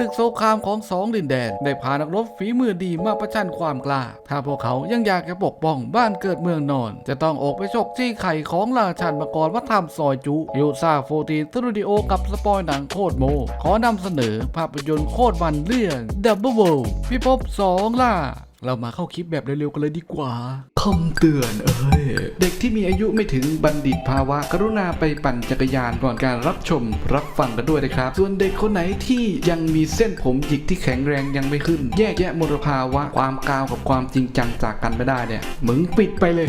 ศึกสงครามของสองดินแดน ได้พานักรบฝีมือดีมาประชันความกล้า ถ้าพวกเขายังอยากจะปกป้องบ้านเกิดเมืองนอน จะต้องออกไปฉกจี้ไข่ของราชันมาก่อนว่าทำซอยจุยูซ่าโฟตีนสตูดิโอกับสปอยหนังโคตรโม ขอนำเสนอภาพยนตร์โคตรมันเรื่อง Double w o r l d พิภพสองล่าเรามาเข้าคลิปแบบเร็วๆกันเลยดีกว่า คำเตือนเอ้ย เด็กที่มีอายุไม่ถึงบัณฑิตภาวะ กรุณาไปปั่นจักรยานก่อนการรับชมรับฟังกันด้วยนะครับ ส่วนเด็กคนไหนที่ยังมีเส้นผมหยิกที่แข็งแรงยังไม่ขึ้น แยกแยะมลภาวะความกาวกับความจริงจังจากกันไม่ได้เนี่ยมึงปิดไปเลย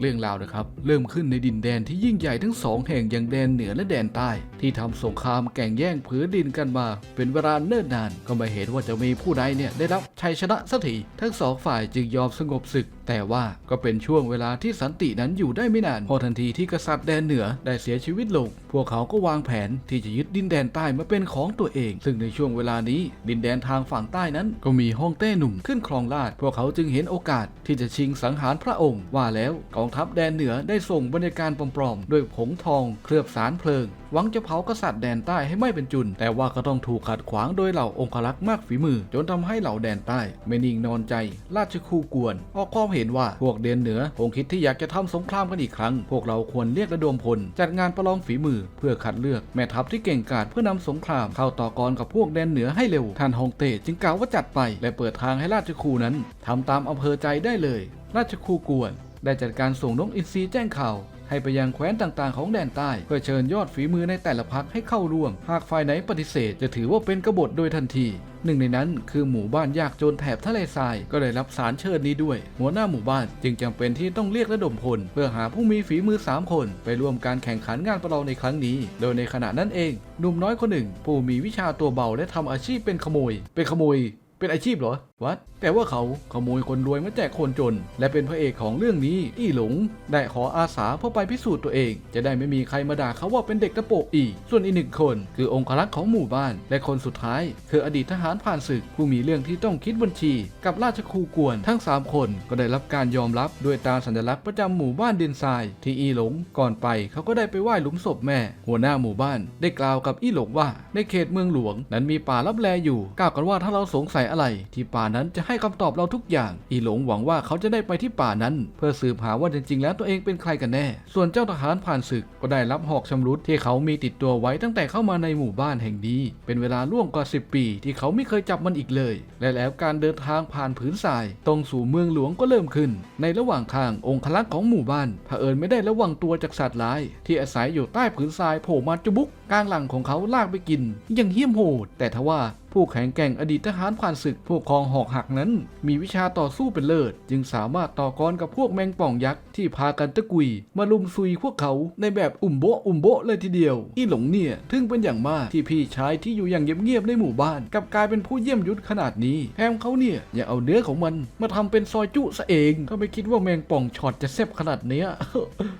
เรื่องราวนะครับเริ่มขึ้นในดินแดนที่ยิ่งใหญ่ทั้งสองแห่งอย่างแดนเหนือและแดนใต้ ที่ทำสงครามแก่งแย่งผืนดินกันมา เป็นเวลาเนิ่นนาน ก็ไม่เห็นว่าจะมีผู้ใดเนี่ยได้รับชัยชนะสักทีทั้งสองฝ่ายจึงยอมสงบศึกแต่ว่าก็เป็นช่วงเวลาที่สันตินั้นอยู่ได้ไม่นาน พอทันทีที่กษัตริย์แดนเหนือได้เสียชีวิตลง พวกเขาก็วางแผนที่จะยึดดินแดนใต้มาเป็นของตัวเอง ซึ่งในช่วงเวลานี้ ดินแดนทางฝั่งใต้นั้น ก็มีฮ่องเต้หนุ่มขึ้นครองราชพวกเขาจึงเห็นโอกาสที่จะชิงสังหารพระองค์ ว่าแล้วกองทัพแดนเหนือได้ส่งบรรยาการปลอมๆด้วยผงทองเคลือบสารเพลิงหวังจะเผากษัตริย์แดนใต้ให้ไม่เป็นจุน แต่ว่าก็ต้องถูกขัดขวางโดยเหล่าองครักษ์มากฝีมือ จนทำให้เหล่าแดนใต้ไม่นิ่งนอนใจ ราชคูกวนออกความเห็นว่าพวกแดนเหนือคงคิดที่อยากจะทำสงครามกันอีกครั้ง พวกเราควรเรียกระดมพล จัดงานประลองฝีมือ เพื่อคัดเลือกแม่ทัพที่เก่งกาจเพื่อนำสงคราม เข้าต่อกรกับพวกแดนเหนือให้เร็วท่านฮองเต้จึงกล่าวว่าจัดไป และเปิดทางให้ราชคูนั้นทำตามอำเภอใจได้เลย ราชคูกวน ได้จัดการส่งนกอินทรีแจ้งข่าวให้ไปยังแคว้นต่างๆ ของแดนใต้ เพื่อเชิญยอดฝีมือในแต่ละพักให้เข้าร่วม หากฝ่ายไหนปฏิเสธจะถือว่าเป็นกบฏโดยทันที หนึ่งในนั้นคือหมู่บ้านยากจนแถบทะเลทราย ก็ได้รับสารเชิญนี้ด้วย หัวหน้าหมู่บ้านจึงจำเป็นที่ต้องเรียกระดมพลเพื่อหาผู้มีฝีมือ 3 คน ไปร่วมการแข่งขันงานประลองในครั้งนี้ โดยในขณะนั้นเองหนุ่มน้อยคนหนึ่ง ผู้มีวิชาตัวเบาและทำอาชีพเป็นขโมย เป็นขโมย เป็นอาชีพเหรอวัด แต่ว่าเขาขโมยคนรวยมาแจกคนจน และเป็นพระเอกของเรื่องนี้ อี้หลง ได้ขออาสาเพื่อไปพิสูจน์ตัวเอง จะได้ไม่มีใครมาด่าเขาว่าเป็นเด็กตะโปะอีก ส่วนอีกหนึ่งคน คือองครักษ์ของหมู่บ้าน และคนสุดท้าย คืออดีตทหารผ่านศึก ผู้มีเรื่องที่ต้องคิดบัญชี กับราชครูกวนทั้ง 3 คนก็ได้รับการยอมรับด้วยตาสัญลักษณ์ประจำหมู่บ้านดินทราย ที่อีหลงก่อนไปเขาก็ได้ไปไหว้หลุมศพแม่ หัวหน้าหมู่บ้าน ได้กล่าวกับอี้หลงว่าในเขตเมืองหลวง นั้นมีป่าลับแลอยู่กล่าวกันว่าถ้าเราสงสัยอะไรที่ป่านั้นจะให้คำตอบเราทุกอย่าง อีหลงหวังว่าเขาจะได้ไปที่ป่านั้น เพื่อสืบหาว่าจริงๆแล้วตัวเองเป็นใครกันแน่ ส่วนเจ้าทหารผ่านศึกก็ได้รับหอกชำรุดที่เขามีติดตัวไว้ตั้งแต่เข้ามาในหมู่บ้านแห่งนี้ เป็นเวลาล่วงกว่า 10 ปี ที่เขาไม่เคยจับมันอีกเลย และแล้วการเดินทางผ่านผืนทรายตรงสู่เมืองหลวงก็เริ่มขึ้น ในระหว่างทางองคลักษ์ของหมู่บ้านเผอิญไม่ได้ระวังตัวจากสัตว์ร้าย ที่อาศัยอยู่ใต้ผืนทรายโผล่มาจุบุกกลางหลังของเขาลากไปกิน อยังเหี้ยมโหด แต่ทว่า ผู้แข็งแกร่งอดีตทหารผ่านศึกผู้คองหอกหักนั้น มีวิชาต่อสู้เป็นเลิศ จึงสามารถต่อกรกับพวกแมงป่องยักษ์ที่พากันตะกุย มาลุมซุยพวกเขาในแบบอุ่มโบะอุ่มโบะเลยทีเดียวอีหลงเนี่ยทึ่งเป็นอย่างมากที่พี่ชายที่อยู่อย่างเงียบๆในหมู่บ้านกลับกลายเป็นผู้เยี่ยมยุทธขนาดนี้แถมเขาเนี่ยยังเอาเนื้อของมัน มาทำเป็นซอยจุซะเองก็ไม่คิดว่าแมงป่องช็อตจะแซ่บขนาดเนี้ย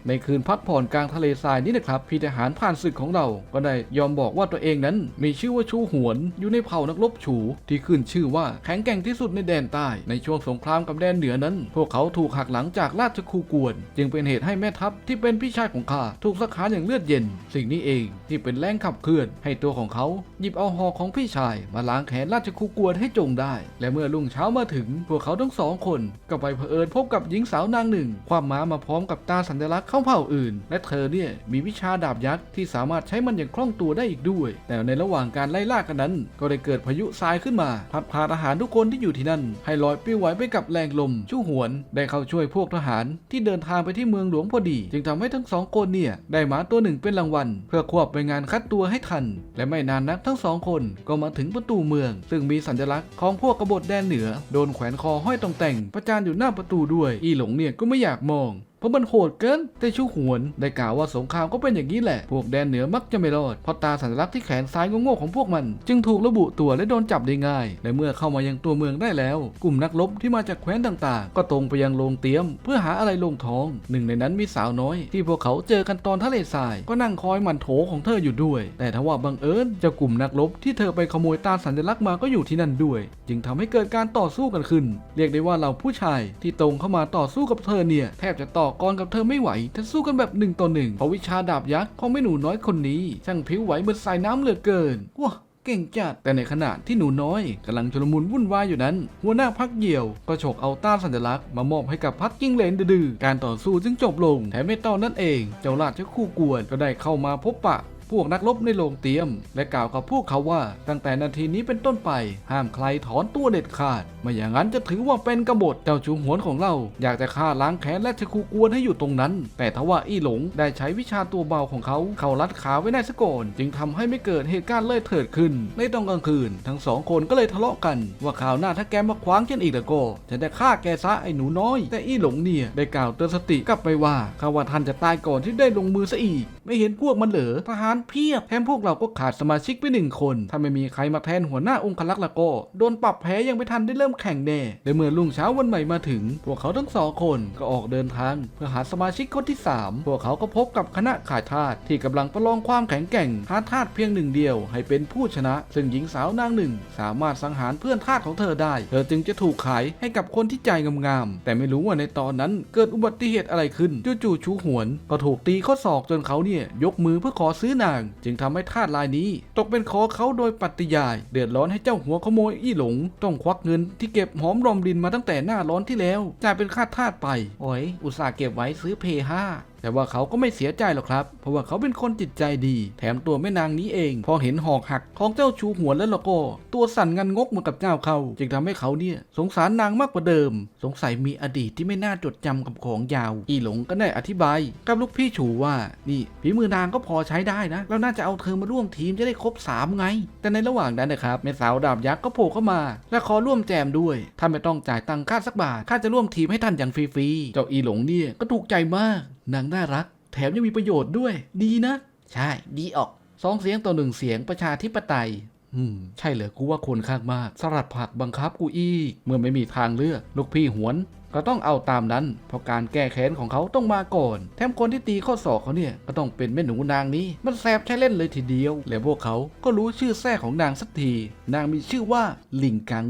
ในคืนพักผ่อนกลางทะเลทรายนี่นะครับพี่ทหารผ่านศึกของเรา ก็ได้ยอมบอกว่าตัวเองนั้น มีชื่อว่าชูหวนอยู่ในเผ่านักรบฉูที่ขึ้นชื่อว่าแข็งแกร่งที่สุดในแดนใต้ ในช่วงสงครามกับแดนเหนือนั้น พวกเขาถูกหักหลังจากราชคูกวน จึงเป็นเหตุให้แม่ทัพที่เป็นพี่ชายของข้าถูกสังหารอย่างเลือดเย็น สิ่งนี้เองที่เป็นแรงขับเคลื่อน ให้ตัวของเขาหยิบเอาหอของพี่ชายมาล้างแค้นราชคูกวนให้จงได้ และเมื่อรุ่งเช้ามาถึง พวกเขาทั้งสองคนก็ไปเผอิญพบกับหญิงสาวนางหนึ่ง ความม้ามาพร้อมกับตาสัญลักษณ์เข้าเผ่าอื่น และเธอเนี่ยมีวิชาดาบยักษ์ที่สามารถใช้มันอย่างคล่องตัวได้อีกด้วย แต่ในระหว่างการไล่ล่ากันนั้นก็ได้เกิดิดพายุทรายขึ้นมา พัดพาทหารทุกคนที่อยู่ที่นั่น ให้ลอยปลิวไหวไปกับแรงลม ชู้หวน ได้เข้าช่วยพวกทหารที่เดินทางไปที่เมืองหลวงพอดี จึงทำให้ทั้งสองคนเนี่ย ได้หมาตัวหนึ่งเป็นรางวัล เพื่อควบไปงานคัดตัวให้ทัน และไม่นานนักทั้งสองคนก็มาถึงประตูเมือง ซึ่งมีสัญลักษณ์ของพวกกบฏแดนเหนือ โดนแขวนคอห้อยตรงแต่งประจานอยู่หน้าประตูด้วย อีหลงเนี่ยก็ไม่อยากมอง ราะมันโหดเกินแต่ชูหวน ได้กล่าวว่าสงครามก็เป็นอย่างนี้แหละ พวกแดนเหนือมักจะไม่รอดเพราะตาสัญลักษณ์ที่แขนซ้ายโง่ๆของพวกมัน จึงถูกระบุตัวและโดนจับได้ง่าย และเมื่อเข้ามายังตัวเมืองได้แล้ว กลุ่มนักรบที่มาจากแคว้นต่างๆ ก็ตรงไปยังโรงเตรียม เพื่อหาอะไรลงท้อง หนึ่งในนั้นมีสาวน้อย ที่พวกเขาเจอกันตอนทะเลทราย ก็นั่งคอยมันโถของเธออยู่ด้วย แต่ทว่าบังเอิญเจ้ากลุ่มนักรบที่เธอไปขโมยตาสัญลักษณ์มาก็อยู่ที่นั่นด้วย จึงทำให้เกิดการต่อสู้กันขึ้น เรียกได้ว่าเราผู้ชายที่ตรงเข้ามาต่อสู้กับเธอเนี่ยแทบจะตอกอกรกับเธอไม่ไหวเธอสู้กันแบบหนึ่งต่อหนึ่งเพราะวิชาดาบยักษ์ของแม่หนูน้อยคนนี้ช่างผิวไหวเหมือนสายน้ำเหลือเกินว้าเก่งจัดแต่ในขณะที่หนูน้อยกำลังชุลมุนวุ่นวายอยู่นั้น หัวหน้าพักเหี่ยว ก็ฉกเอาต้าสัญลักษณ์มามอบให้กับพักกิ้งเลนดื้อการต่อสู้จึงจบลงแถมไม่ตอนนั่นเอง เจ้าราชคู่กวนก็ได้เข้ามาพบปะ วกนักรบในโรงเตรียม และกล่าวกับพวกเขาว่าตั้งแต่นาทีนี้เป็นต้นไป ห้ามใครถอนตัวเด็ดขาด ไม่อย่างนั้นจะถือว่าเป็นกบฏเจ้าชูหวนของเรา อยากจะฆ่าล้างแค้นและจะคูกวนให้อยู่ตรงนั้น แต่ทว่าอี้หลงได้ใช้วิชาตัวเบาของเขาเข้ารัดขาไว้ในสะก่อนจึงทำให้ไม่เกิดเหตุการณ์เลื่อยเถิดขึ้น ในตอนกลางคืน ทั้งสองคนก็เลยทะเลาะกัน ว่าข่าวหน้าถ้าแกมาขวางฉันอีกแล้วก็ฉันจะฆ่าแกซะไอ้หนูน้อย แต่อี้หลงเนี่ยได้กล่าวเตือนสติกลับไปว่าข้าว่าท่านจะตายก่อนที่ได้ลงมือซะอีก ไม่เห็นพวกมันเหรอทหารเพียบแถมพวกเราก็ขาดสมาชิกไปหนึ่งคน ถ้าไม่มีใครมาแทนหัวหน้าองคลักษ์ละก็ โดนปรับแพ้ยังไม่ทันได้เริ่มแข่งแน่และเมื่อรุ่งเช้าวันใหม่มาถึง พวกเขาทั้งสองคนก็ออกเดินทางเพื่อหาสมาชิกคนที่ 3 พวกเขาก็พบกับคณะขายทาสที่กำลังประลองความแข็งแกร่งหาทาสเพียงหนึ่งเดียว ให้เป็นผู้ชนะ ซึ่งหญิงสาวนางหนึ่ง สามารถสังหารเพื่อนทาสของเธอได้ เธอจึงจะถูกขายให้กับคนที่ใจงามๆแต่ไม่รู้ว่าในตอนนั้นเกิดอุบัติเหตุอะไรขึ้นจู่ๆชูหวน ก็ถูกตีข้อศอกจนเขาเนี่ยยกมือเพื่อขอซื้อนาง จึงทำให้ทาสรายนี้ ตกเป็นคอเขาโดยปฏิยาย เดือดร้อนให้เจ้าหัวขโมยอี้หลง ต้องควักเงินที่เก็บหอมรอมรินมาตั้งแต่หน้าร้อนที่แล้วจ่ายเป็นค่าทาสไปโอ้ยอุตส่าห์เก็บไว้ซื้อเพย์ห้า แต่ว่าเขาก็ไม่เสียใจหรอกครับ เพราะว่าเขาเป็นคนจิตใจดี แถมตัวแม่นางนี้เอง พอเห็นหอกหักของเจ้าชูหัวแล้วล่ะก็ ตัวสั่นงันงกเหมือนกับเจ้าเขาจึงทำให้เขาเนี่ยสงสารนางมากกว่าเดิม สงสัยมีอดีตที่ไม่น่าจดจำกับของยาว อีหลงก็ได้อธิบาย กับลูกพี่ฉูว่า นี่ฝีมือนางก็พอใช้ได้นะแล้วน่าจะเอาเธอมาร่วมทีมจะได้ครบสามไง แต่ในระหว่างนั้นนะครับแม่สาวดาบยักษ์ก็โผล่เข้ามา และขอร่วมแจมด้วยท่าไม่ต้องจ่ายตังค่าสักบาทข้าจะร่วมทีมให้ท่านอย่างฟรีๆเจ้าอีหลงเนี่ยก็ถูกใจมาก นางน่ารัก แถมยังมีประโยชน์ด้วย ดีนะ ใช่ ดีออกสองเสียงต่อหนึ่งเสียงประชาธิปไตย อืม ใช่เหรอกูว่าคนข้างมาก สลัดผักบังคับกูอีก เมื่อไม่มีทางเลือก ลูกพี่หวน ก็ต้องเอาตามนั้น เพราะการแก้แค้นของเขาต้องมาก่อน แถมคนที่ตีข้อศอกเขาเนี่ย ก็ต้องเป็นแม่หนูนางนี้ มันแสบใช้เล่นเลยทีเดียว และพวกเขาก็รู้ชื่อแท้ของนางสักที นางมีชื่อว่าลิงกัง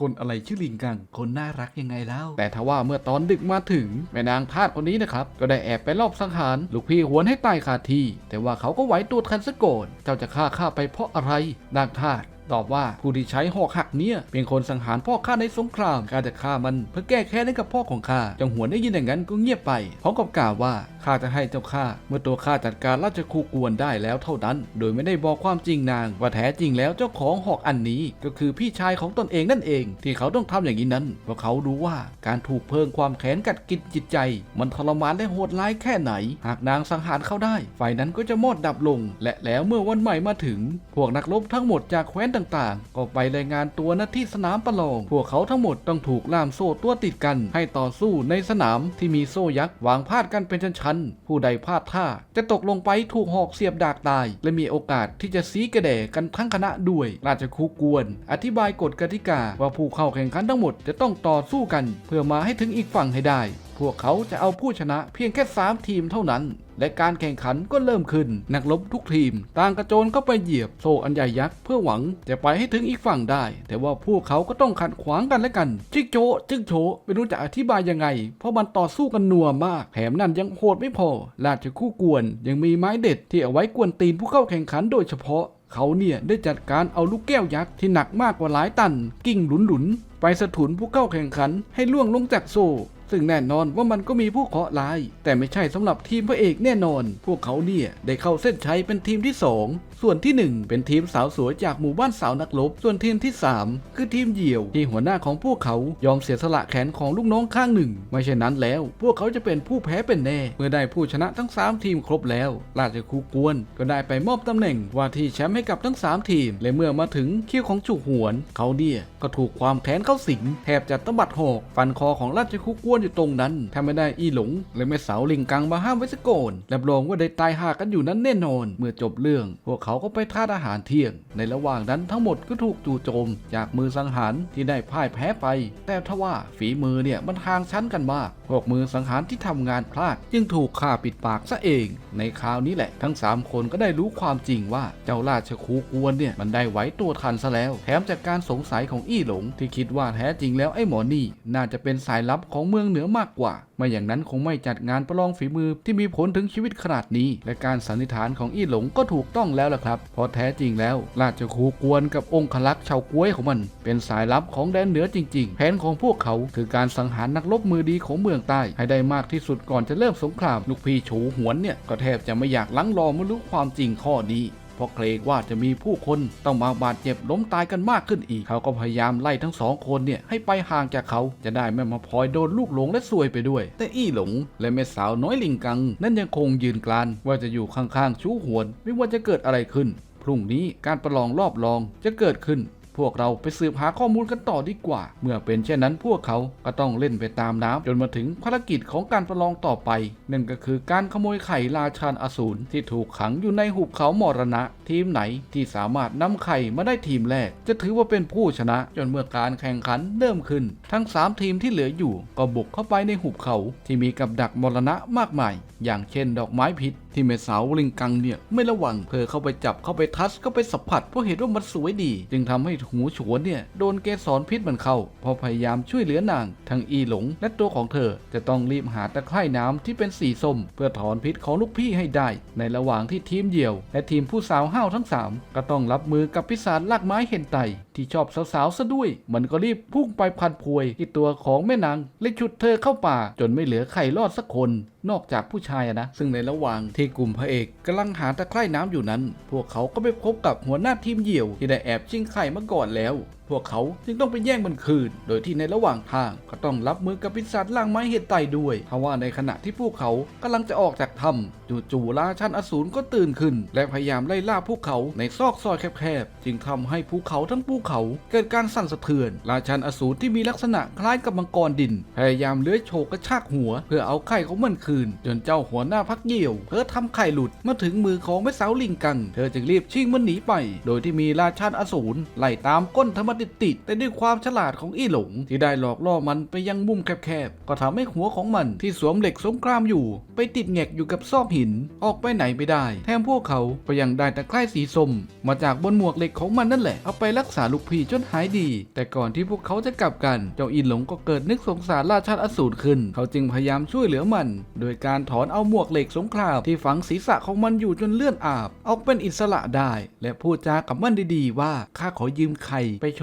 คนอะไรชื่อลิงกัง คนน่ารักยังไงแล้ว แต่ทว่าเมื่อตอนดึกมาถึงแม่นางทาสคนนี้นะครับ ก็ได้แอบไปรอบสังหารลูกพี่หวนให้ตายคาที่ แต่ว่าเขาก็ไหวตัวทันซะก่อนเจ้าจะฆ่าข้าไปเพราะอะไรนางทาส ตอบว่าผู้ที่ใช้หอกหักเนี่ย เป็นคนสังหารพ่อข้าในสงครามข้าจะฆ่ามันเพื่อแก้แค้นให้กับพ่อของข้าจ้าหัวนได้ยินอย่างนั้นก็เงียบไปพร้อมกับกล่าวว่าข้าจะให้เจ้าข้าเมื่อตัวข้าจัดการราชคูกวนได้แล้วเท่านั้น โดยไม่ได้บอกความจริงนาง ว่าแท้จริงแล้วเจ้าของหอกอันนี้ ก็คือพี่ชายของตนเองนั่นเอง ที่เขาต้องทำอย่างนี้นั้นเพราะเขารู้ว่าการถูกเพิ่งความแค้นกัดกินจิตใจ มันทรมานและโหดร้ายแค่ไหน หากนางสังหารเขาได้ ฝ่ายนั้นก็จะมอดดับลง และแล้วเมื่อวันใหม่มาถึง พวกนักรบทั้งหมดจากแคว้นต่างๆ ก็ไปรายงานตัวณที่สนามประลอง พวกเขาทั้งหมดต้องถูกล่ามโซ่ตัวติดกัน ให้ต่อสู้ในสนามที่มีโซ่ยักษ์วางพาดกันเป็นชั้นๆ ผู้ใดพลาดท่า จะตกลงไปถูกหอกเสียบดากตาย และมีโอกาสที่จะซีกระแดกันทั้งคณะด้วย ราชครูกวน อธิบายกฎกติกาว่าผู้เข้าแข่งขันทั้งหมดจะต้องต่อสู้กัน เพื่อมาให้ถึงอีกฝั่งให้ได้ พวกเขาจะเอาผู้ชนะเพียงแค่ 3 ทีมเท่านั้น และการแข่งขันก็เริ่มขึ้น นักรบทุกทีม ต่างกระโจนเข้าไปเหยียบโซ่อันใหญ่ยักษ์เพื่อหวังจะไปให้ถึงอีกฝั่งได้ แต่ว่าพวกเขาก็ต้องขัดขวางกันและกัน จิกโจจิกโฉไม่รู้จะอธิบายยังไง เพราะมันต่อสู้กันนัวมากแถมนั่นยังโหดไม่พอ ราชคู่กวนยังมีไม้เด็ดที่เอาไว้กวนตีนผู้เข้าแข่งขันโดยเฉพาะเขาเนี่ยได้จัดการเอาลูกแก้วยักษ์ที่หนักมากกว่าหลายตัน กิ่งหลุนๆไปสะทุนผู้เข้าแข่งขันให้ล่วงลงจากโซ่ ซึ่งแน่นอนว่ามันก็มีผู้เคราะห์ร้าย แต่ไม่ใช่สำหรับทีมพระเอกแน่นอน พวกเขาเนี่ยได้เข้าเส้นชัยเป็นทีมที่ 2 ส่วนที่ 1 เป็นทีมสาวสวยจากหมู่บ้านสาวนักรบส่วนทีมที่ 3 คือทีมเหยี่ยว ที่หัวหน้าของพวกเขายอมเสียสละแขนของลูกน้องข้างหนึ่ง ไม่ใช่นั้นแล้ว พวกเขาจะเป็นผู้แพ้เป็นแน่ เมื่อได้ผู้ชนะทั้ง 3 ทีมครบแล้ว ราชครูกวน ก็ได้ไปมอบตำแหน่งว่าที่แชมป์ให้กับทั้ง 3 ทีม และเมื่อมาถึงคิวของจุกหวน เขาเนี่ยก็ถูกความแค้นเข้าสิงแทบจะตะบัดหอกฟันคอของราชครูกวนอยู่ตรงนั้นถ้าไม่ได้อีหลงและแม่สาวลิงกังมาห้ามไว้ซะก่อนรับรองว่าได้ตายหากันอยู่นั้นแน่นอน เมื่อจบเรื่อง พวกเขาก็ไปทานอาหารเที่ยง ในระหว่างนั้นทั้งหมดก็ถูกจู่โจม จากมือสังหารที่ได้พ่ายแพ้ไป แต่ทว่าฝีมือเนี่ยมันทางชั้นกันมากพวกมือสังหารที่ทำงานพลาด จึงถูกฆ่าปิดปากซะเอง ในคราวนี้แหละ ทั้ง 3 คนก็ได้รู้ความจริงว่าเจ้าราชคูกวนเนี่ยมันได้ไหวตัวทันซะแล้ว แถมจากการสงสัยของอี้หลงที่คิดว่าแท้จริงแล้วไอ้หมอนี่ น่าจะเป็นสายลับของเมืองเหนือมากกว่า ไม่อย่างนั้นคงไม่จัดงานประลองฝีมือที่มีผลถึงชีวิตขนาดนี้ และการสันนิษฐานของอี้หลงก็ถูกต้องแล้วล่ะครับเพราะแท้จริงแล้ว ราชครูกวนกับองคลักษ์ชาวกล้วยของมัน เป็นสายลับของแดนเหนือจริง ๆ แผนของพวกเขาคือการสังหารนักรบมือดีของเมืองใต้ ให้ได้มากที่สุดก่อนจะเริ่มสงคราม ลูกพี่ฉูหวนเนี่ยก็แทบจะไม่อยากลังรอมารู้ความจริงข้อนี้ เพราะเกรงว่าจะมีผู้คนต้องมาบาดเจ็บล้มตายกันมากขึ้นอีก เขาก็พยายามไล่ทั้งสองคนเนี่ยให้ไปห่างจากเขาจะได้ไม่มาพลอยโดนลูกหลงและซวยไปด้วย แต่อี้หลงและแม่สาวน้อยลิงกัง นั่นยังคงยืนกรานว่าจะอยู่ข้างๆชูหวน ไม่ว่าจะเกิดอะไรขึ้น พรุ่งนี้การประลองรอบรองจะเกิดขึ้น พวกเราไปสืบหาข้อมูลกันต่อดีกว่า เมื่อเป็นเช่นนั้นพวกเขาก็ต้องเล่นไปตามน้ำจนมาถึงภารกิจของการประลองต่อไปนั่นก็คือการขโมยไข่ราชาญอสูรที่ถูกขังอยู่ในหุบเขามรณะ ทีมไหนที่สามารถนำไข่มาได้ทีมแรก จะถือว่าเป็นผู้ชนะ จนเมื่อการแข่งขันเริ่มขึ้น ทั้ง 3 ทีมที่เหลืออยู่ ก็บุกเข้าไปในหุบเขาที่มีกับดักมรณะมากมาย อย่างเช่นดอกไม้พิษ ที่เมสาวลิงกังเนี่ยไม่ระวังเพอเข้าไปจับเข้าไปทัชเข้าไปสัมผัสเพราะเห็นว่ามันสวยดี จึงทำให้หูฉวนเนี่ยโดนเกสรพิษมันเข้า พอพยายามช่วยเหลือนางทั้งอีหลงและตัวของเธอ จะต้องรีบหาตะไคร่น้ำที่เป็นสีส้ม เพื่อถอนพิษของลูกพี่ให้ได้ ในระหว่างที่ทีมเหยี่ยว และทีมผู้สาวห้าวทั้งสามก็ต้องรับมือกับพิศาจลากไม้เห็นไตที่ชอบสาวๆซะด้วย มันก็รีบพุ่งไปพันพวยที่ตัวของแม่นางและฉุดเธอเข้าป่า จนไม่เหลือใครรอดสักคน นอกจากผู้ชายนะ ซึ่งในระหว่างที่กลุ่มพระเอกกำลังหาตะไคร่น้ำอยู่นั้น พวกเขาก็ไปพบกับหัวหน้าทีมเหยี่ยวที่ได้แอบชิงไข่มาก่อนแล้ว พวกเขาจึงต้องไปแย่งมันคืน โดยที่ในระหว่างทางก็ต้องรับมือกับพิศาจล่างไม้เห็ดไตด้วยเพราะว่าในขณะที่พวกเขากำลังจะออกจากถ้ำจู่ๆราชันอสูรก็ตื่นขึ้น และพยายามไล่ล่าพวกเขาในซอกซอยแคบๆจึงทำให้ภูเขาทั้งภูเขา เกิดการสั่นสะเทือน ราชันอสูรที่มีลักษณะคล้ายกับมังกรดิน พยายามเลื้อยโฉกกระชากหัว เพื่อเอาไข่ของมันคืน จนเจ้าหัวหน้าพักเหี่ยวเพื่อทำไข่หลุดมาถึงมือของแม่สาวลิงกัง เธอจึงรีบชิงมันหนีไป โดยที่มีราชันอสูรไล่ตามก้นธรรมติดติดๆแต่ด้วยความฉลาดของอี้หลง ที่ได้หลอกล่อมันไปยังมุมแคบๆ ก็ทำให้หัวของมันที่สวมเหล็กสงครามอยู่ ไปติดแงกอยู่กับซอกหิน ออกไปไหนไม่ได้ แถมพวกเขาก็ยังได้ตะไคร่สีส้มมาจากบนหมวกเหล็กของมันนั่นแหละ เอาไปรักษาลูกพี่จนหายดี แต่ก่อนที่พวกเขาจะกลับกัน เจ้าอินหลงก็เกิดนึกสงสารราชาอสูรขึ้น เขาจึงพยายามช่วยเหลือมัน โดยการถอนเอาหมวกเหล็กสงครามที่ฝังศีรษะของมันอยู่จนเลือดอาบ ออกเป็นอิสระได้ และพูดจากับมันดีๆ ว่าข้าขอยืมไข่ไปโช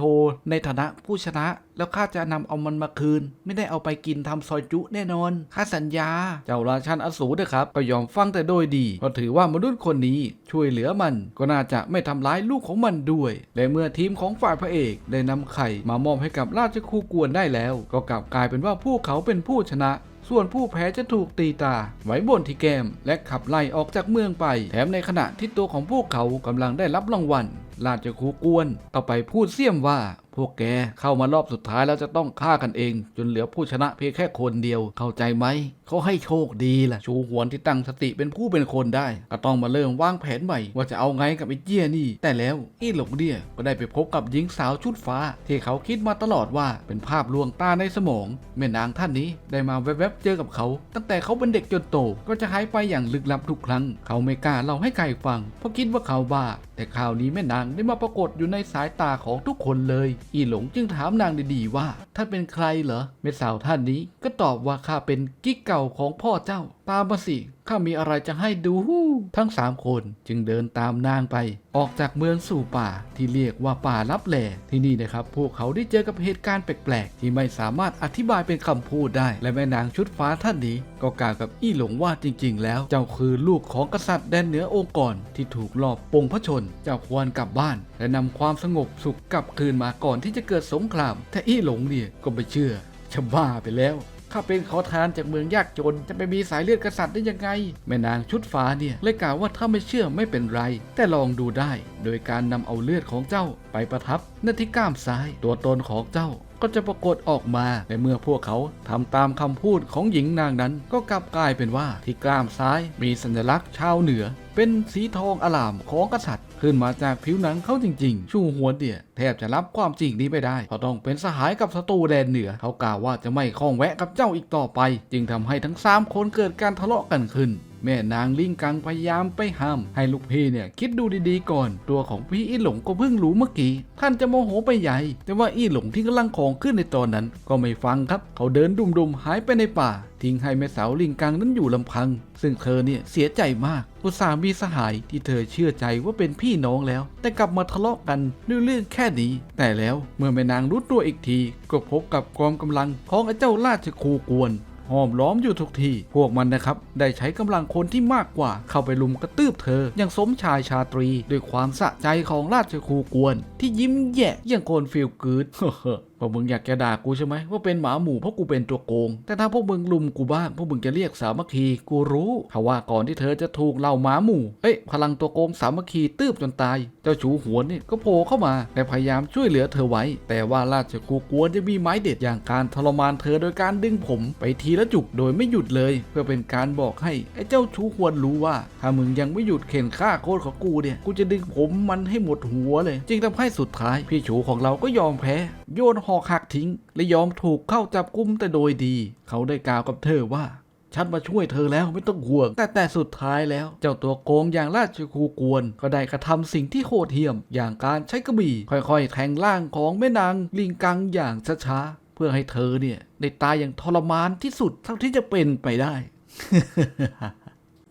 ในฐานะผู้ชนะ แล้วข้าจะนำเอามันมาคืน ไม่ได้เอาไปกินทำซอยจุแน่นอนข้าสัญญา เจ้าราชันอสูรนะครับ ก็ยอมฟังแต่โดยดีเพราะถือว่ามนุษย์คนนี้ช่วยเหลือมัน ก็น่าจะไม่ทำร้ายลูกของมันด้วย และเมื่อทีมของฝ่ายพระเอกได้นำไข่มามอบให้กับราชคูกวนได้แล้ว ก็กลับกลายเป็นว่าพวกเขาเป็นผู้ชนะส่วนผู้แพ้จะถูกตีตา ไว้บนที่แก้ม และขับไล่ออกจากเมืองไป แถมในขณะที่ตัวของพวกเขากำลังได้รับรางวัล ราชครูกวนก็ไปพูดเสี่ยมว่า พวกแกเข้ามารอบสุดท้ายแล้วจะต้องฆ่ากันเอง จนเหลือผู้ชนะเพียงแค่คนเดียว เข้าใจไหม เขาให้โชคดีล่ะ ชูหวนที่ตั้งสติเป็นผู้เป็นคนได้ ก็ต้องมาเริ่มวางแผนใหม่ ว่าจะเอาไงกับไอ้เจี้ยนี่ แต่แล้วอีหลงเดียก็ได้ไปพบกับหญิงสาวชุดฟ้า ที่เขาคิดมาตลอดว่าเป็นภาพลวงตาในสมองแม่นางท่านนี้ได้มาแวบๆเจอกับเขา ตั้งแต่เขาเป็นเด็กจนโตก็จะหายไปอย่างลึกลับทุกครั้ง เขาไม่กล้าเล่าให้ใครฟัง เพราะคิดว่าเขาบ้าแต่ข่าวนี้แม่นางได้มาปรากฏอยู่ในสายตาของทุกคนเลยอีหลงจึงถามนางดีๆว่าท่านเป็นใครเหรอแม่สาวท่านนี้ก็ตอบว่าข้าเป็นกิ๊กเก่าของพ่อเจ้า ตามมาสิข้ามีอะไรจะให้ดู ทั้งสามคนจึงเดินตามนางไป ออกจากเมืองสู่ป่าที่เรียกว่าป่าลับแหล่ที่นี่นะครับ พวกเขาได้เจอกับเหตุการณ์แปลกๆ ที่ไม่สามารถอธิบายเป็นคำพูดได้ และแม่นางชุดฟ้าท่านนี้ ก็กล่าวกับอี้หลงว่าจริง ๆ แล้ว เจ้าคือลูกของกษัตริย์แดนเหนือองค์กรที่ถูกลอบปงพระชน เจ้าควรกลับบ้าน และนำความสงบสุขกลับคืนมาก่อนที่จะเกิดสงครามแต่อี้หลงเนี่ยก็ไม่เชื่อจะบ้าไปแล้วข้าเป็นขอทานจากเมืองยากจน จะไปมีสายเลือดกษัตริย์ได้ยังไง แม่นางชุดฟ้าเนี่ยเลยกล่าวว่าถ้าไม่เชื่อไม่เป็นไร แต่ลองดูได้ โดยการนำเอาเลือดของเจ้าไปประทับณที่ก้ามซ้าย ตัวตนของเจ้าก็จะปรากฏออกมาในเมื่อพวกเขาทำตามคำพูดของหญิงนางนั้น ก็กลับกลายเป็นว่าที่กล้ามซ้ายมีสัญลักษณ์ชาวเหนือ เป็นสีทองอลามของกษัตริย์ ขึ้นมาจากผิวหนังเขาจริงๆ ชูหัวเดี่ยแทบจะรับความจริงนี้ไม่ได้เพราะต้องเป็นสหายกับศัตรูแดนเหนือ เขากล่าวว่าจะไม่ข้องแวะกับเจ้าอีกต่อไป จึงทำให้ทั้งสามคนเกิดการทะเลาะกันขึ้น แม่นางลิงกังพยายามไปห้าม ให้ลูกพี่เนี่ยคิดดูดีๆก่อน ตัวของพี่อี้หลงก็เพิ่งรู้เมื่อกี้ ท่านจะโมโหไปใหญ่ แต่ว่าอี้หลงที่กำลังของขึ้นในตอนนั้น ก็ไม่ฟังครับ เขาเดินดุมๆหายไปในป่า ทิ้งให้แม่สาวลิงกังนั้นอยู่ลำพัง ซึ่งเธอเนี่ยเสียใจมากอุตส่าห์มีสหายที่เธอเชื่อใจว่าเป็นพี่น้องแล้ว แต่กลับมาทะเลาะกันด้วยเรื่องแค่นี้ แต่แล้วเมื่อแม่นางรู้ตัวอีกที ก็พบกับกองกำลังของไอ้เจ้าราชคูกวน ห้อมล้อมอยู่ทุกที พวกมันนะครับ ได้ใช้กำลังคนที่มากกว่าเข้าไปลุมกระตืบเธอ อย่างสมชายชาตรี ด้วยความสะใจของราชครูกวน ที่ยิ้มแย่อย่างโคนฟิลกูด วกมึงอยากจะด่ากูใช่ไหมว่าเป็นหมาหมู่เพราะกูเป็นตัวโกง แต่ถ้าพวกมึงลุมกูบ้างพวกมึงจะเรียกสามัคคีกูรู้เพราะว่าก่อนที่เธอจะถูกเหล่าหมาหมู่เอ้ยพลังตัวโกงสามัคคีตืบจนตาย เจ้าชูหวนนี่ก็โผล่เข้ามาและพยายามช่วยเหลือเธอไว้ แต่ว่าราชครูกวนจะมีไม้เด็ดอย่างการทรมานเธอโดยการดึงผม ไปทีละจุกโดยไม่หยุดเลย เพื่อเป็นการบอกให้ไอ้เจ้าชูหวนรู้ว่า ถ้ามึงยังไม่หยุดเข็นฆ่าโคตรของกูเนี่ยกูจะดึงผมมันให้หมดหัวเลย จึงทำให้สุดท้ายพี่ชูของเราก็ยอมแพ้ โยนหอกหักทิ้ง และยอมถูกเข้าจับกุมแต่โดยดี เขาได้กล่าวกับเธอว่า ฉันมาช่วยเธอแล้วไม่ต้องห่วง แต่แต่สุดท้ายแล้ว เจ้าตัวโกงอย่างราชคูกวน ก็ได้กระทำสิ่งที่โหดเหี้ยม อย่างการใช้กระบี่ ค่อยๆ แทงร่างของแม่นางลิงกังอย่างช้าๆเพื่อให้เธอเนี่ยได้ตายอย่างทรมานที่สุดเท่าที่จะเป็นไปได้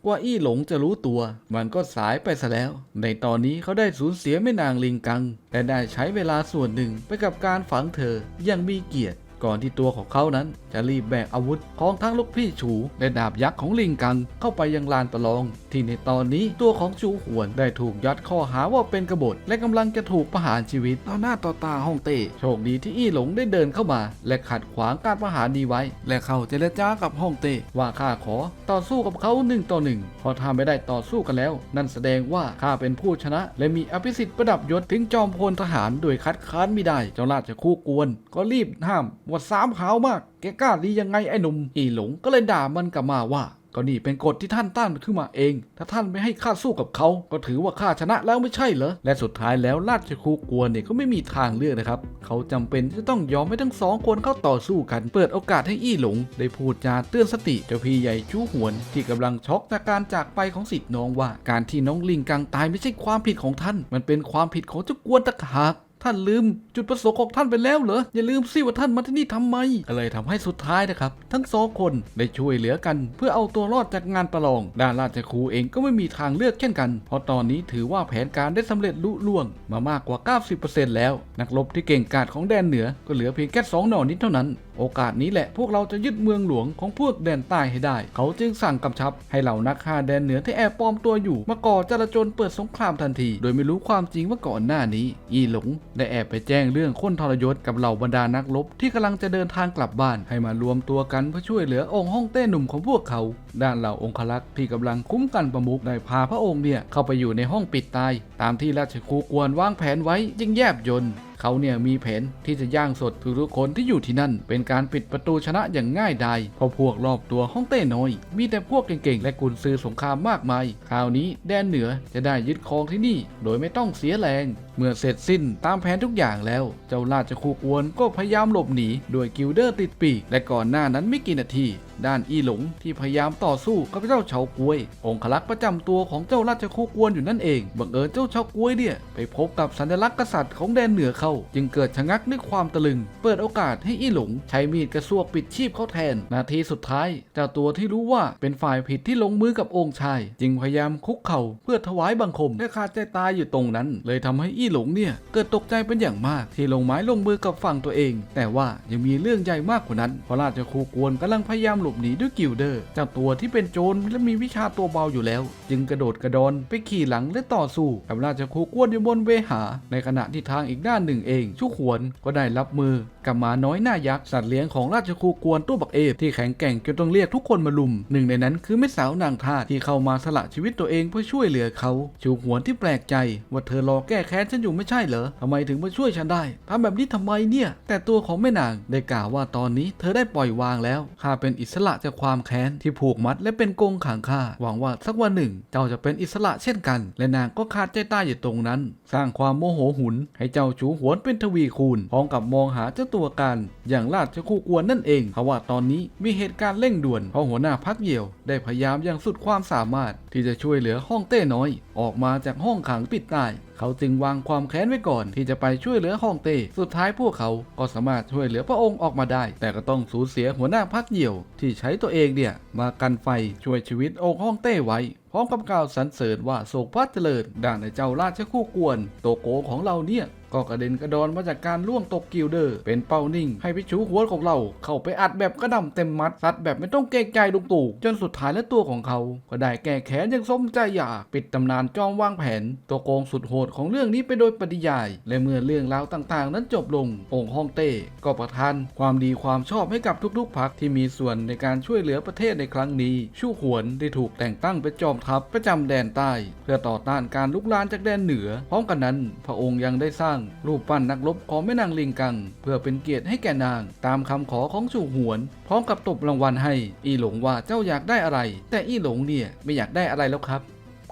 กว่าอี้หลงจะรู้ตัว มันก็สายไปซะแล้ว ในตอนนี้เขาได้สูญเสียแม่นางลิงกัง แต่ได้ใช้เวลาส่วนหนึ่งไปกับการฝังเธออยังมีเกียรติ ก่อนที่ตัวของเขานั้น จะรีบแบกอาวุธของทั้งลูกพี่ฉูและดาบยักษ์ของลิงกังเข้าไปยังลานประลอง ที่ในตอนนี้ตัวของชูหวนได้ถูกยัดข้อหาว่าเป็นกบฏ และกำลังจะถูกประหารชีวิตต่อหน้าต่อตาฮ่องเต้โชคดีที่อี้หลงได้เดินเข้ามา และขัดขวางการประหารนี้ไว้ และเข้าเจรจากับฮ่องเต้ว่าข้าขอต่อสู้กับเขาหนึ่งต่อหนึ่งพอทำไม่ได้ต่อสู้กันแล้ว นั่นแสดงว่าข้าเป็นผู้ชนะ และมีอภิสิทธิ์ประดับยศถึงจอมพลทหารโดยคัดค้านไม่ได้เจ้าราชคู่กวน ก็รีบห้ามว่าสามขาวมากแกกล้าดียังไงไอ้หนุ่มอีหลงก็เลยด่ามันกลับมาว่า ก็นี่เป็นกฎที่ท่านต้านขึ้นมาเอง ถ้าท่านไม่ให้ข้าสู้กับเขา ก็ถือว่าข้าชนะแล้วไม่ใช่เหรอ และสุดท้ายแล้วราชครูกวนเนี่ยก็ไม่มีทางเลือกนะครับ เขาจำเป็นที่จะต้องยอมให้ทั้งสองคนเข้าต่อสู้กัน เปิดโอกาสให้อี้หลง ได้พูดจาเตือนสติเจ้าพี่ใหญ่ชูหวน ที่กำลังช็อกจากการจากไปของสิทธิ์น้องว่า การที่น้องลิงกังตายไม่ใช่ความผิดของท่าน มันเป็นความผิดของเจ้ากวนตะหาก ท่านลืมจุดประสงค์ของท่านไปแล้วเหรอ อย่าลืมสิว่าท่านมาที่นี่ทำไม ก็เลยทำให้สุดท้ายนะครับ ทั้งสองคนได้ช่วยเหลือกัน เพื่อเอาตัวรอดจากงานประลอง ด้านราชครูเองก็ไม่มีทางเลือกเช่นกัน เพราะตอนนี้ถือว่าแผนการได้สำเร็จลุล่วง มามากกว่า 90%แล้ว นักรบที่เก่งกาจของแดนเหนือก็เหลือเพียงแค่สองหน่อนิดเท่านั้น โอกาสนี้แหละพวกเราจะยึดเมืองหลวงของพวกแดนใต้ให้ได้ เขาจึงสั่งกำชับ ให้เหล่านักฆ่าแดนเหนือที่แอบปลอมตัวอยู่ มาก่อจลาจลเปิดสงครามทันที โดยไม่รู้ความจริงว่าก่อนหน้านี้ อีหลงได้แอบไปแจ้งเรื่องคนทรยศกับเหล่าบรรดานักรบที่กำลังจะเดินทางกลับบ้านให้มารวมตัวกันเพื่อช่วยเหลือองค์ฮ่องเต้หนุ่มของพวกเขา ด้านเหล่าองคลักษ์ที่กำลังคุ้มกันประมุขได้พาพระองค์เนี่ยเข้าไปอยู่ในห้องปิดตาย ตามที่ราชครูกวนวางแผนไว้ยิ่งแยบยนต์ เขาเนี่ยมีแผนที่จะย่างสดทุกๆคนที่อยู่ที่นั่น เป็นการปิดประตูชนะอย่างง่ายดายเพราะพวกรอบตัวห้องเต้น้อย มีแต่พวกเก่งๆ และกุนซือสงครามมากมาย คราวนี้แดนเหนือจะได้ยึดครองที่นี่ โดยไม่ต้องเสียแรง เมื่อเสร็จสิ้นตามแผนทุกอย่างแล้ว เจ้าราชคูกวนก็พยายามหลบหนี โดยกิลเดอร์ติดปีก และก่อนหน้านั้นไม่กี่นาทีด้านอีหลงที่พยายามต่อสู้กับเจ้าเฉากวย องคลักษ์ประจำตัวของเจ้าราชครูกวนอยู่นั่นเอง บังเอิญเจ้าเฉากวยเนี่ยไปพบกับสัญลักษณ์กษัตริย์ของแดนเหนือเขาจึงเกิดชะงักด้วยความตะลึง เปิดโอกาสให้อีหลงใช้มีดกระซวกปิดชีพเขาแทน นาทีสุดท้าย เจ้าตัวที่รู้ว่าเป็นฝ่ายผิดที่ลงมือกับองค์ชาย จึงพยายามคุกเข่าเพื่อถวายบังคมและขาดใจตายอยู่ตรงนั้น เลยทำให้อี้หลงเนี่ยเกิดตกใจเป็นอย่างมากที่ลงไม้ลงมือกับฝั่งตัวเอง แต่ว่ายังมีเรื่องใหญ่มากกว่านั้นเพราะราชคูกวนกำลังพยายามหลบหนีด้วยกิลเดอร์ เจ้าตัวที่เป็นโจรและมีวิชาตัวเบาอยู่แล้ว จึงกระโดดกระดอนไปขี่หลังและต่อสู้กับราชครูกวนอยู่บนเวหา ในขณะที่ทางอีกด้านหนึ่งเองชุกหวนก็ได้รับมือกับหมาน้อยหน้ายักษ์สัตว์เลี้ยงของราชครูกวนตัวบักเอฟที่แข็งแกร่งจนต้องเรียกทุกคนมาลุม หนึ่งในนั้นคือแม่สาวนางทาที่เข้ามาสละชีวิตตัวเองเพื่อช่วยเหลือเขาชูหวนที่แปลกใจว่าเธอรอแก้แค้นฉันอยู่ไม่ใช่เหรอทำไมถึงมาช่วยฉันได้ทำแบบนี้ทำไมเนี่ย แต่ตัวของแม่นางได้กล่าวว่าตอนนี้เธอได้ปล่อยวางแล้วข้าเป็นอิสสระจากความแค้นที่ผูกมัดและเป็นกงขังข้าหวังว่าสักวันหนึ่ง เจ้าจะเป็นอิสระเช่นกัน และนางก็ขาดใจตายอยู่ตรงนั้น สร้างความโมโหหุน ให้เจ้าชูหวนเป็นทวีคูณพร้อมกับมองหาเจ้าตัวการ อย่างราชคู่กวนนั่นเองเพราะว่าตอนนี้มีเหตุการณ์เร่งด่วนเพราะหัวหน้าพักเหี่ยว ได้พยายามอย่างสุดความสามารถ ที่จะช่วยเหลือห้องเต้น้อย ออกมาจากห้องขังปิดตายเขาจึงวางความแค้นไว้ก่อนที่จะไปช่วยเหลือฮ่องเต้สุดท้ายพวกเขาก็สามารถช่วยเหลือพระองค์ออกมาได้ แต่ก็ต้องสูญเสียหัวหน้าพักเหี่ยว ที่ใช้ตัวเองเนี่ยมากันไฟช่วยชีวิตองค์ฮ่องเต้ไว้พร้อมกับกล่าวสรรเสริญว่าโศกพระเจริญด่านในเจ้าราชคู่กวนโตโกของเราเนี่ย ก็กระเด็นกระดอนมาจากการล่วงตกกิลเดอร์ เป็นเป้านิ่ง ให้พิชูหัวของเราเข้าไปอัดแบบกระหน่ำเต็มมัดซัดแบบไม่ต้องเกรงใจลุงตู่จนสุดท้ายและตัวของเขา ก็ได้แก้แค้นอย่างสมใจอยากปิดตำนานจอมวางแผน ตัวโกงสุดโหดของเรื่องนี้ไปโดยปริยาย และเมื่อเรื่องราวต่างๆ นั้นจบลงองค์ฮ่องเต้ก็ประทานความดีความชอบให้กับทุกๆพรรคที่มีส่วนในการช่วยเหลือประเทศในครั้งนี้ ชู่หวนได้ถูกแต่งตั้งเป็นจอมทัพประจำแดนใต้ เพื่อต่อต้านการลุกลานจากแดนเหนือ พร้อมกันนั้น พระองค์ยังได้สร้างรูปปั้นนักรบของแม่นางลิงกัง เพื่อเป็นเกียรติให้แก่นาง ตามคำขอของสู่หวน พร้อมกับตบรางวัลให้ อีหลงว่าเจ้าอยากได้อะไร แต่อีหลงเนี่ยไม่อยากได้อะไรแล้วครับ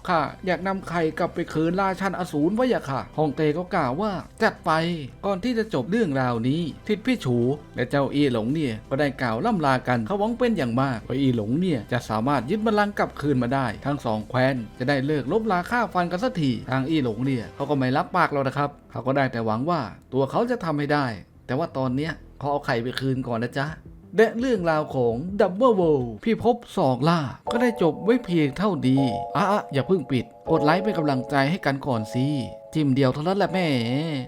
ข้าอยากนำไข่กลับไปคืนราชันอสูรไว้อะค่ะฮองเต้ก็กล่าวว่าจัดไปก่อนที่จะจบเรื่องราวนี้ ทิดพี่ฉูและเจ้าอีหลงเนี่ยก็ได้กล่าวล่ำลากันเขาหวังเป็นอย่างมากว่าอีหลงเนี่ยจะสามารถยึดบัลลังก์กลับคืนมาได้ ทั้งสองแคว้นจะได้เลิกลบลาฆ่าฟันกันสักทีทางอีหลงเนี่ยเขาก็ไม่รับปากแล้วนะครับ เขาก็ได้แต่หวังว่าตัวเขาจะทำให้ได้ แต่ว่าตอนเนี้ยเขาเอาไข่ไปคืนก่อนนะจ๊ะ และเรื่องราวของดับเบิลโวพี่พบสองล่า ก็ได้จบไว้เพียงเท่าดีอะอะอย่าเพิ่งปิด กดไลค์เป็นกำลังใจให้กันก่อนสิจิ้มเดียวเท่านั้นแหละแม่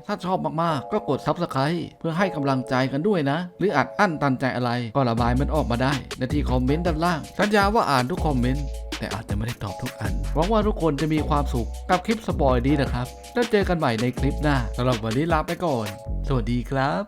ถ้าชอบมากๆ ก็กด Subscribe เพื่อให้กำลังใจกันด้วยนะ หรืออัดอั้นตันใจอะไร ก็ระบายมันออกมาได้ในที่คอมเมนต์ด้านล่าง สัญญาว่าอ่านทุกคอมเมนต์ แต่อาจจะไม่ได้ตอบทุกอัน หวังว่าทุกคนจะมีความสุขกับคลิปสปอยดีนะครับ แล้วเจอกันใหม่ในคลิปหน้าสำหรับวันนี้ลาไปก่อน สวัสดีครับ